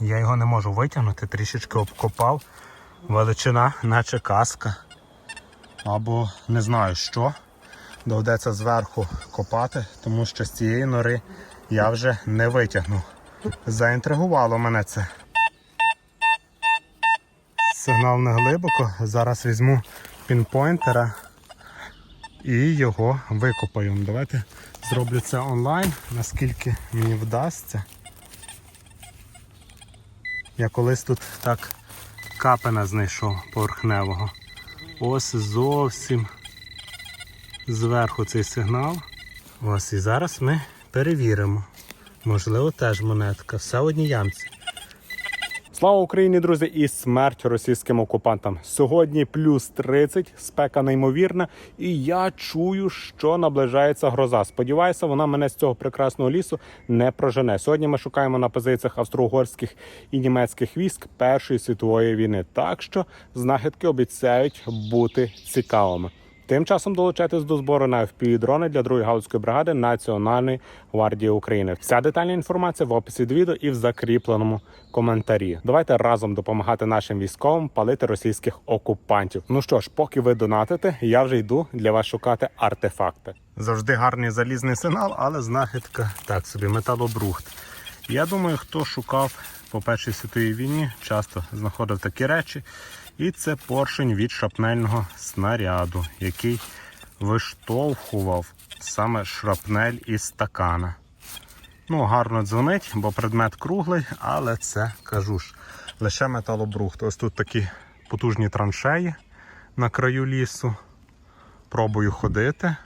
Я його не можу витягнути, трішечки обкопав. Величина, наче каска. Або не знаю що. Доведеться зверху копати, тому що з цієї нори я вже не витягну. Заінтригувало мене це. Сигнал не глибоко. Зараз візьму пінпойнтера і його викопаю. Давайте зроблю це онлайн, наскільки мені вдасться. Я колись тут так капена знайшов поверхневого. Ось зовсім зверху цей сигнал. Ось і зараз ми перевіримо. Можливо, теж монетка. Все в одній ямці. Слава Україні, друзі, і смерть російським окупантам. Сьогодні плюс 30, спека неймовірна, і я чую, що наближається гроза. Сподіваюся, вона мене з цього прекрасного лісу не прожене. Сьогодні ми шукаємо на позиціях австро-угорських і німецьких військ Першої світової війни. Так що знахідки обіцяють бути цікавими. Тим часом долучайтесь до збору на FPV-дрони для 2-ї галузької бригади Національної гвардії України. Вся детальна інформація в описі до відео і в закріпленому коментарі. Давайте разом допомагати нашим військовим палити російських окупантів. Ну що ж, поки ви донатите, я вже йду для вас шукати артефакти. Завжди гарний залізний сигнал, але знахідка так собі металобрухт. Я думаю, хто шукав по першій світовій війні, часто знаходив такі речі. І це поршень від шрапнельного снаряду, який виштовхував саме шрапнель із стакана. Ну, гарно дзвонить, бо предмет круглий, але це кажу ж, лише металобрухт. Ось тут такі потужні траншеї на краю лісу. Пробую ходити.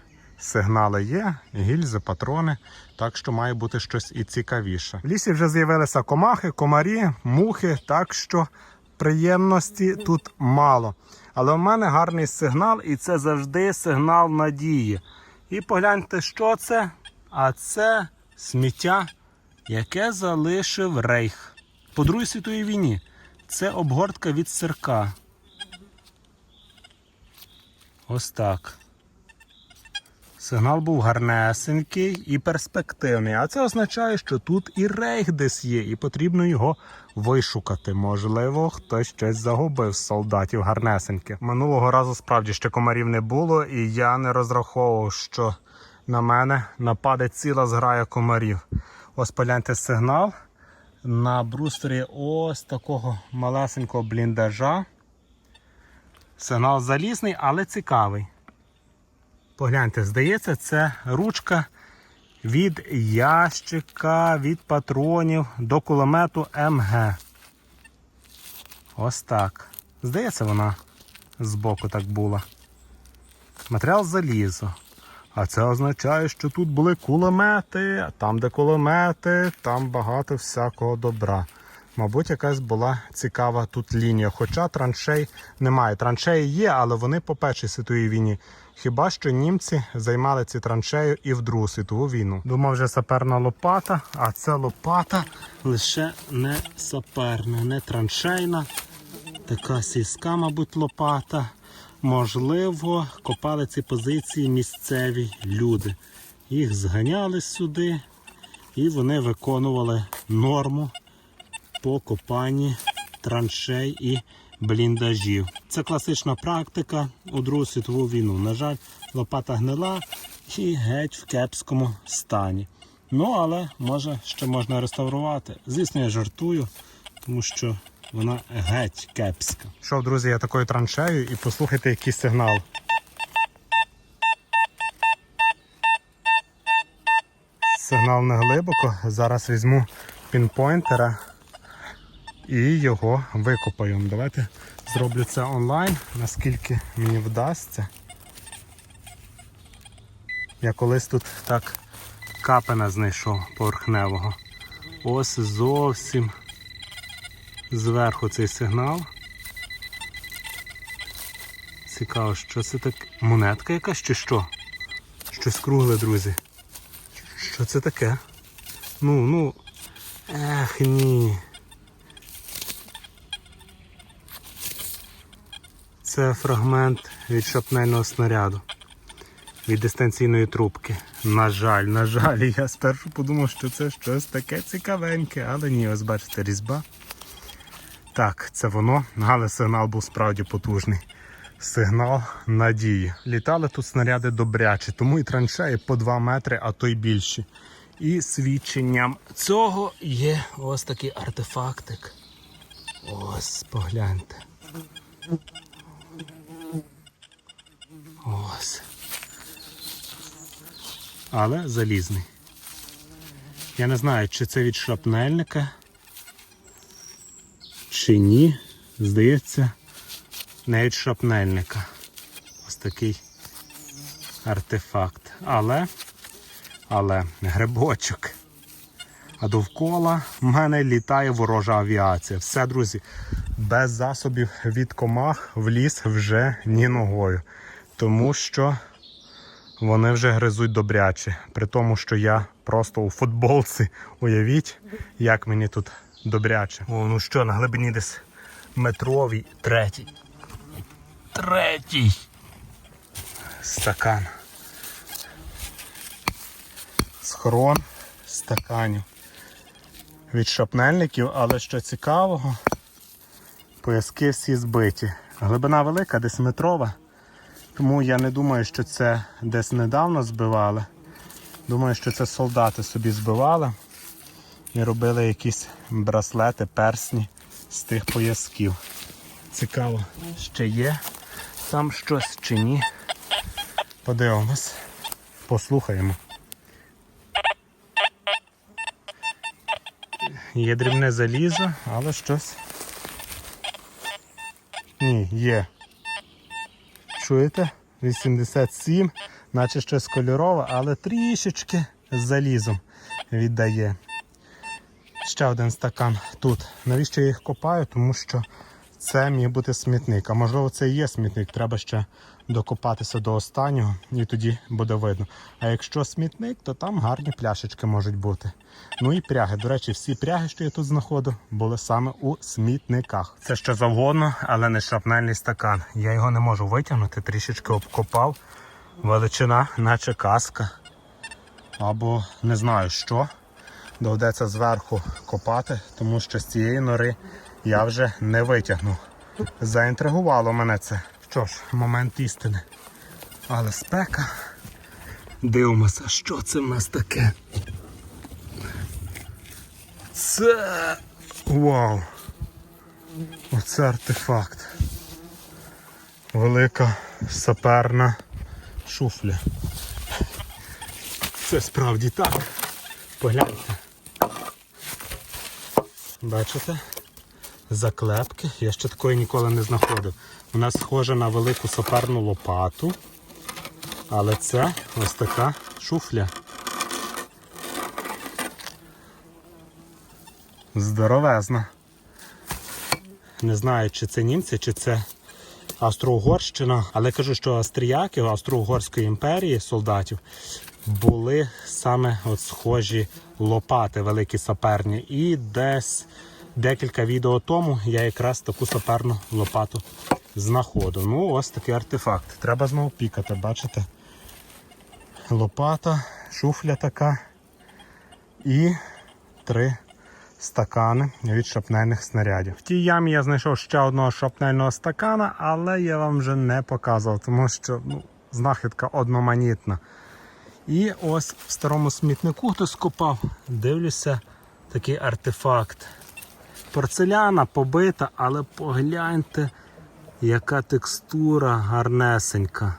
Сигнали є, гільзи, патрони, так що має бути щось і цікавіше. В лісі вже з'явилися комахи, комарі, мухи, так що приємності тут мало. Але в мене гарний сигнал, і це завжди сигнал надії. І погляньте, що це? А це сміття, яке залишив рейх. По Другій світовій війні. Це обгортка від сирка. Ось так. Сигнал був гарнесенький і перспективний. А це означає, що тут і рейх десь є, і потрібно його вишукати. Можливо, хтось щось загубив з солдатів гарнесеньке. Минулого разу справді ще комарів не було, і я не розраховував, що на мене нападе ціла зграя комарів. Ось погляньте сигнал на брустері ось такого малесенького бліндажа. Сигнал залізний, але цікавий. Погляньте, здається, це ручка від ящика, від патронів до кулемету МГ. Ось так. Здається, вона збоку так була. Матеріал залізо. А це означає, що тут були кулемети, а там, де кулемети, там багато всякого добра. Мабуть, якась була цікава тут лінія. Хоча траншей немає. Траншеї є, але вони по Першій світовій війні. Хіба що німці займали ці траншею і в Другу світову війну. Думав, вже саперна лопата, а це лопата лише не саперна, не траншейна. Така сільська, мабуть, лопата. Можливо, копали ці позиції місцеві люди. Їх зганяли сюди, і вони виконували норму по копанні траншей і бліндажів. Це класична практика у Другу світову війну. На жаль, лопата гнила і геть в кепському стані. Ну, але може ще можна реставрувати. Звісно, я жартую, тому що вона геть кепська. Що, друзі, я такою траншею і послухайте, який сигнал. Сигнал не глибоко. Зараз візьму пінпойнтера і його викопаю. Давайте зроблю це онлайн, наскільки мені вдасться. Я колись тут так капена знайшов поверхневого. Ось зовсім зверху цей сигнал. Цікаво, що це так. Монетка якась чи що? Щось кругле, друзі. Що це таке? Ну, ну. Ех, ні. Це фрагмент від шапнельного снаряду. Від дистанційної трубки. На жаль, на жаль, я спершу подумав, що це щось таке цікавеньке, але ні, ось бачите, різьба. Так, це воно, але сигнал був справді потужний. Сигнал надії. Літали тут снаряди добрячі, тому і траншеї по 2 метри, а то й більші. І свідченням цього є ось такий артефактик. Ось, погляньте. Ось. Але залізний. Я не знаю, чи це від шрапнельника, чи ні. Здається, не від шрапнельника. Ось такий артефакт. Але, але грибочок. А довкола в мене літає ворожа авіація. Все, друзі, без засобів від комах в ліс вже ні ногою. Тому що вони вже гризуть добряче. При тому, що я просто у футболці. Уявіть, як мені тут добряче. О, ну що, на глибині десь метровій, третій. Третій. Стакан. Схорон стаканів. Від шапнельників, але що цікавого, пояски всі збиті. Глибина велика, десь метрова. Тому я не думаю, що це десь недавно збивали. Думаю, що це солдати собі збивали і робили якісь браслети, персні з тих поясків. Цікаво, ще є там щось чи ні. Подивимось, послухаємо. Є дрібне залізо, але щось. Ні, є. Чуєте? 87, наче щось кольорове, але трішечки з залізом віддає. Ще один стакан тут. Навіщо я їх копаю? Тому що це міг бути смітник. А можливо це і є смітник. Треба ще докопатися до останнього і тоді буде видно. А якщо смітник, то там гарні пляшечки можуть бути. Ну і пряги. До речі, всі пряги, що я тут знаходив, були саме у смітниках. Це що завгодно, але не шрапнельний стакан. Я його не можу витягнути, трішечки обкопав. Величина, наче каска. Або не знаю що. Доведеться зверху копати, тому що з цієї нори я вже не витягну. Заінтригувало мене це. Що ж, момент істини. Але спека. Дивимося, що це в нас таке. Це. Вау! Оце артефакт. Велика саперна шуфля. Це справді так. Погляньте. Бачите? Заклепки. Я ще такої ніколи не знаходив. Вона схожа на велику саперну лопату. Але це ось така шуфля. Здоровезна. Не знаю, чи це німці, чи це Австро-Угорщина. Але кажу, що австріяки Австро-Угорської імперії солдатів були саме от схожі лопати, великі саперні. І десь декілька відео тому я якраз таку саперну лопату знаходив. Ну, ось такий артефакт. Треба знову пікати, бачите? Лопата, шуфля така і три стакани від шапнельних снарядів. В тій ямі я знайшов ще одного шапнельного стакана, але я вам вже не показував, тому що ну, знахідка одноманітна. І ось в старому смітнику хтось копав, дивлюся, такий артефакт. Порцеляна побита, але погляньте, яка текстура гарнесенька.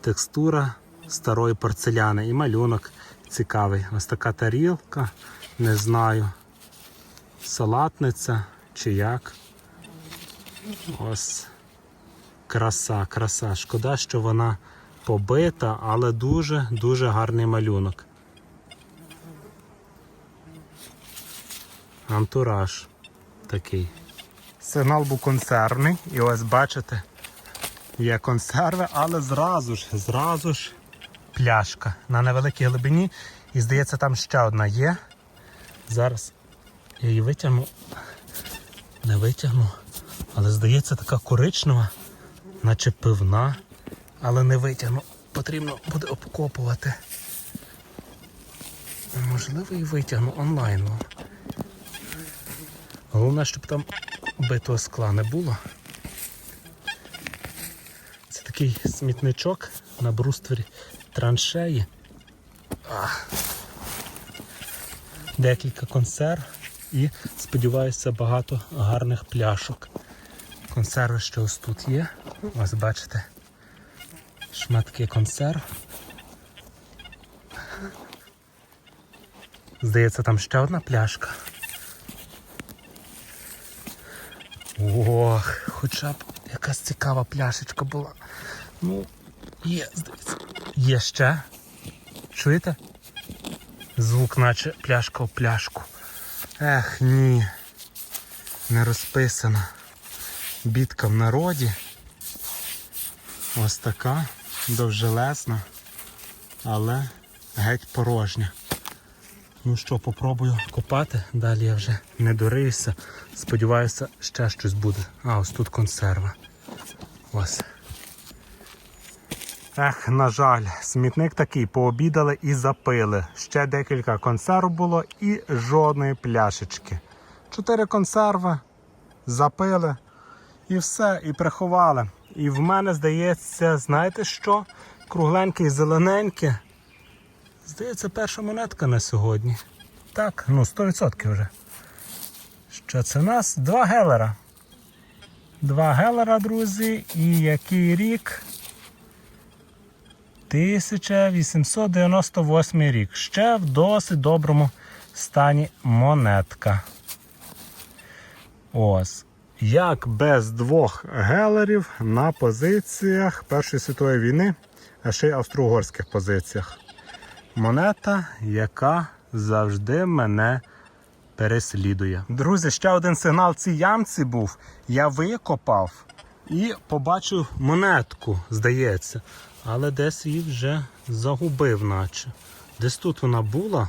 Текстура старої порцеляни і малюнок цікавий. Ось така тарілка, не знаю, салатниця чи як. Ось краса, краса. Шкода, що вона побита, але дуже-дуже гарний малюнок. Антураж такий. Сигнал був консервний, і ось бачите, є консерви, але зразу ж, зразу ж пляшка на невеликій глибині. І здається, там ще одна є. Зараз я її витягну. Не витягну, але здається, така коричнева, наче пивна, але не витягну. Потрібно буде обкопувати. Можливо, і витягну онлайн. Головне, щоб там битого скла не було. Це такий смітничок на бруствері траншеї. А. Декілька консерв і, сподіваюся, багато гарних пляшок. Консерви ще ось тут є. Ось бачите. Шматки консерв. Здається, там ще одна пляшка. Ох, хоча б якась цікава пляшечка була. Ну, є, здається. Є ще. Чуєте? Звук, наче пляшка в пляшку. Ех, ні. Не розписана. Бітка в народі. Ось така, довжелезна, але геть порожня. Ну що, попробую копати, далі я вже не дориюся. Сподіваюся, ще щось буде. А, ось тут консерва. Ось. Ех, на жаль, смітник такий, пообідали і запили. Ще декілька консерв було і жодної пляшечки. Чотири консерви, запили і все, і приховали. І в мене здається, знаєте що? Кругленьке і зелененьке. Здається, перша монетка на сьогодні. Так, ну 100% вже. Що це в нас? Два гелера. Два гелера, друзі. І який рік? 1898 рік. Ще в досить доброму стані монетка. Ось. Як без двох гелерів на позиціях Першої світової війни, а ще й австро-угорських позиціях. Монета, яка завжди мене переслідує. Друзі, ще один сигнал цій ямці був. Я викопав і побачив монетку, здається. Але десь її вже загубив, наче. Десь тут вона була.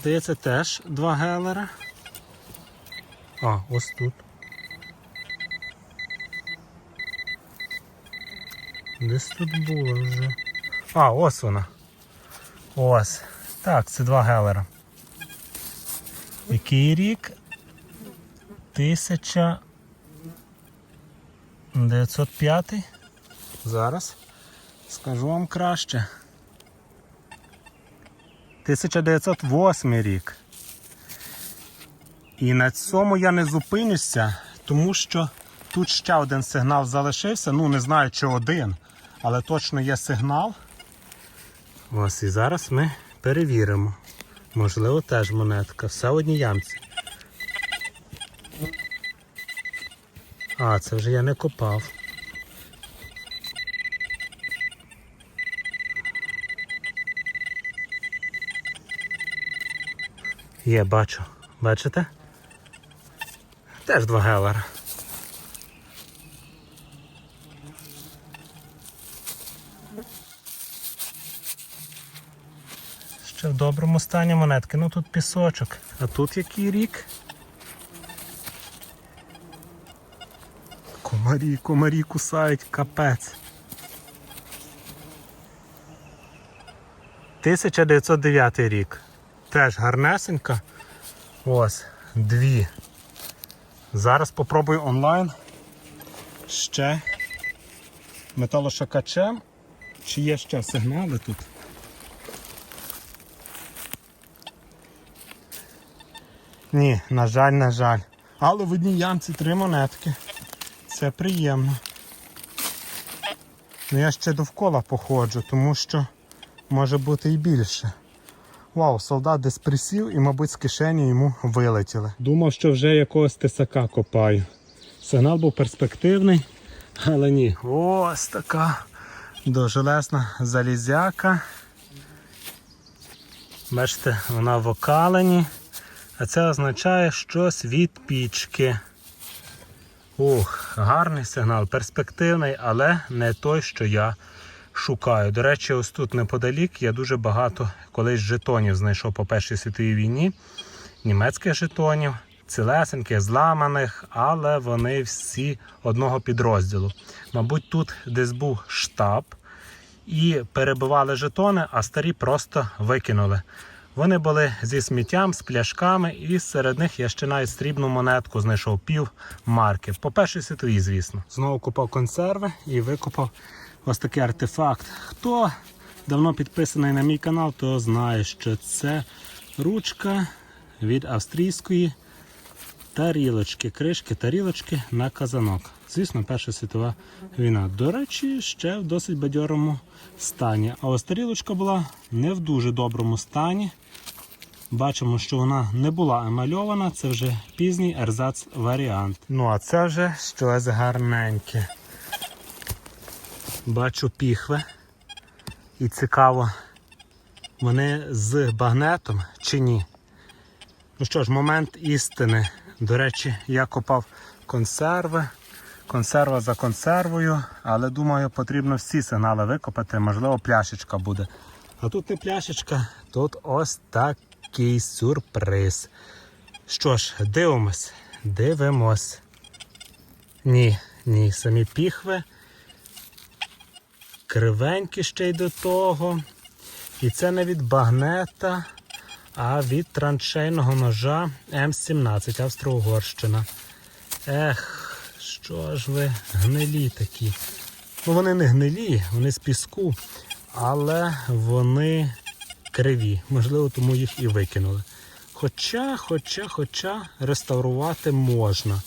Здається, теж два гелера. А, ось тут. Десь тут було вже. А, ось вона. Ось. Так, це два гелера. Який рік? 1905. Зараз скажу вам краще. 1908 рік. І на цьому я не зупинюся, тому що тут ще один сигнал залишився. Ну, не знаю, чи один, але точно є сигнал. Ось і зараз ми перевіримо. Можливо, теж монетка. Все в одній ямці. А, це вже я не копав. Є, бачу. Бачите? Теж два гелера. Доброму стані монетки. Ну тут пісочок. А тут який рік? Комарі, комарі кусають, капець. 1909 рік. Теж гарнесенька. Ось, дві. Зараз попробую онлайн ще металошукачем. Чи є ще сигнали тут? Ні, на жаль, на жаль. Але в одній ямці три монетки. Це приємно. Ну я ще довкола походжу, тому що може бути і більше. Вау, солдат десь присів і, мабуть, з кишені йому вилетіли. Думав, що вже якогось тисака копаю. Сигнал був перспективний, але ні. Ось така довжелезна залізяка. Бачите, вона в окалені. А це означає щось від пічки. Ух, гарний сигнал, перспективний, але не той, що я шукаю. До речі, ось тут неподалік я дуже багато колись жетонів знайшов по Першій світовій війні. Німецьких жетонів, цілесеньких, зламаних, але вони всі одного підрозділу. Мабуть, тут десь був штаб і перебивали жетони, а старі просто викинули. Вони були зі сміттям, з пляшками, і серед них я ще навіть срібну монетку знайшов пів марки. По першій світовій, звісно. Знову купав консерви і викупав ось такий артефакт. Хто давно підписаний на мій канал, то знає, що це ручка від австрійської тарілочки, кришки, тарілочки на казанок. Звісно, Перша світова війна. До речі, ще в досить бадьорому стані. А ось тарілочка була не в дуже доброму стані. Бачимо, що вона не була емальована, це вже пізній ерзац варіант. Ну, а це вже щось гарненьке. Бачу піхви. І цікаво, вони з багнетом чи ні. Ну що ж, момент істини. До речі, я копав консерви, консерва за консервою, але думаю, потрібно всі сигнали викопати, можливо, пляшечка буде. А тут не пляшечка, тут ось такий сюрприз. Що ж, дивимось, дивимось. Ні, ні, самі піхви. Кривенькі ще й до того. І це не від багнета, а від траншейного ножа М17 Австро-Угорщина. Ех, що ж ви гнилі такі. Ну вони не гнилі, вони з піску, але вони криві. Можливо, тому їх і викинули. Хоча, хоча, хоча реставрувати можна.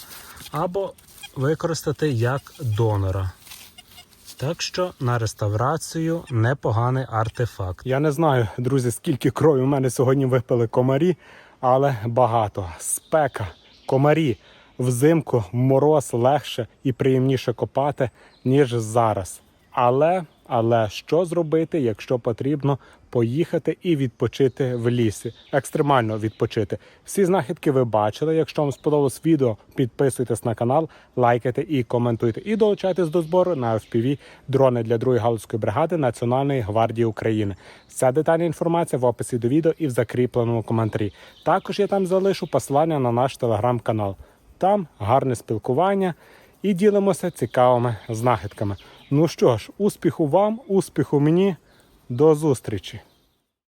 Або використати як донора. Так що на реставрацію непоганий артефакт. Я не знаю, друзі, скільки крові у мене сьогодні випили комарі, але багато. Спека, комарі. Взимку мороз легше і приємніше копати, ніж зараз. Але, але що зробити, якщо потрібно поїхати і відпочити в лісі, екстремально відпочити. Всі знахідки ви бачили. Якщо вам сподобалось відео, підписуйтесь на канал, лайкайте і коментуйте. І долучайтесь до збору на FPV дрони для другої галузької бригади Національної гвардії України. Вся детальна інформація в описі до відео і в закріпленому коментарі. Також я там залишу посилання на наш телеграм-канал. Там гарне спілкування і ділимося цікавими знахідками. Ну що ж, успіху вам, успіху мені. До зустрічі!